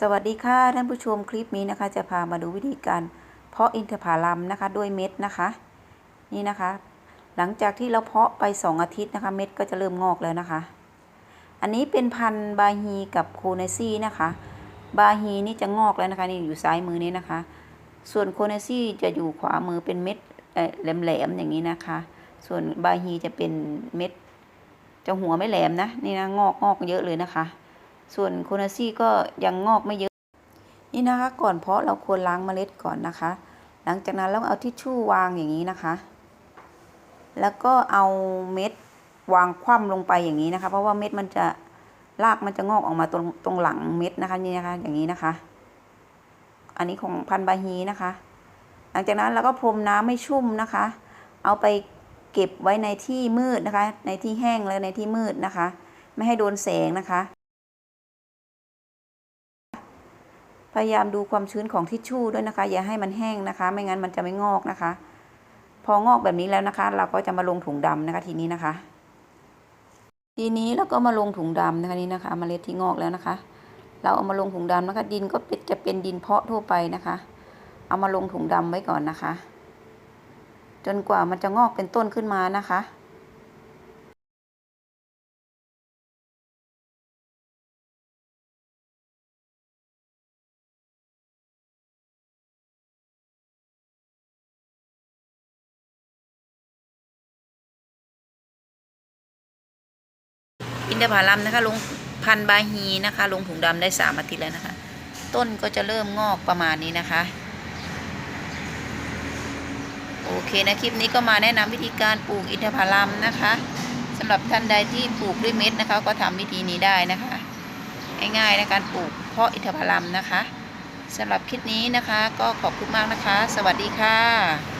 สวัสดีค่ะท่านผู้ชมคลิปนี้นะคะจะพามาดูวิธีการเพาะอินทผลัมนะคะด้วยเม็ดนะคะ นี่นะคะ หลังจากที่เราเพาะไป 2 อาทิตย์นะคะ เม็ดก็จะเริ่มงอกแล้วนะคะ อันนี้เป็นพันธุ์บาฮีกับโคเนซี่นะคะ บาฮีนี่จะงอกแล้วนะคะนี่อยู่ซ้ายมือนี้นะคะ ส่วนโคเนซี่จะอยู่ขวามือเป็นเม็ดแหลมๆอย่างนี้นะคะ ส่วนบาฮีจะเป็นเม็ดจะหัวไม่แหลมนะนี่นะงอกงอกเยอะเลยนะคะ ส่วนโคนาซี่ก็ยังงอกไม่เยอะ นี่นะคะก่อนเพาะเราควรล้างเมล็ดก่อนนะคะ หลังจากนั้นเราเอาทิชชู่วางอย่างนี้นะคะ แล้วก็เอาเม็ดวางคว่ำลงไปอย่างนี้นะคะ เพราะว่าเม็ดมันจะรากมันจะงอกออกมาตรงตรงหลังเม็ดนะคะนี่นะคะ อย่างนี้นะคะ อันนี้ของพันธุ์บาฮีนะคะ หลังจากนั้นเราก็พรมน้ำไม่ชุ่มนะคะ เอาไปเก็บไว้ในที่มืดนะคะ ในที่แห้งและในที่มืดนะคะ ไม่ให้โดนแสงนะคะ พยายามดูความชื้นของทิชชู่ด้วยนะคะ อย่าให้มันแห้งนะคะ ไม่งั้นมันจะไม่งอกนะคะ พองอกแบบนี้แล้วนะคะ เราก็จะมาลงถุงดำนะคะ ทีนี้นะคะ ทีนี้เราก็มาลงถุงดำนะคะนี่นะคะเมล็ดที่งอกแล้วนะคะ เราเอามาลงถุงดำนะคะ ดินก็เป็นจะเป็นดินเพาะทั่วไปนะคะ เอามาลงถุงดำไว้ก่อนนะคะ จนกว่ามันจะงอกเป็นต้นขึ้นมานะคะ นทผลัมนะคะลงพันบาฮีนะคะ ลงถุงดำได้สามอาทิตย์แล้วนะคะ ต้นก็จะเริ่มงอกประมาณนี้นะคะ โอเคนะคลิปนี้ก็มาแนะนำวิธีการปลูกอินทผลัมนะคะสำหรับท่านใดที่ปลูกด้วยเม็ดนะคะ ก็ทำวิธีนี้ได้นะคะ ง่ายๆในการปลูกเพาะอินทผลัมนะคะสำหรับคลิปนี้นะคะ ก็ขอบคุณมากนะคะ สวัสดีค่ะ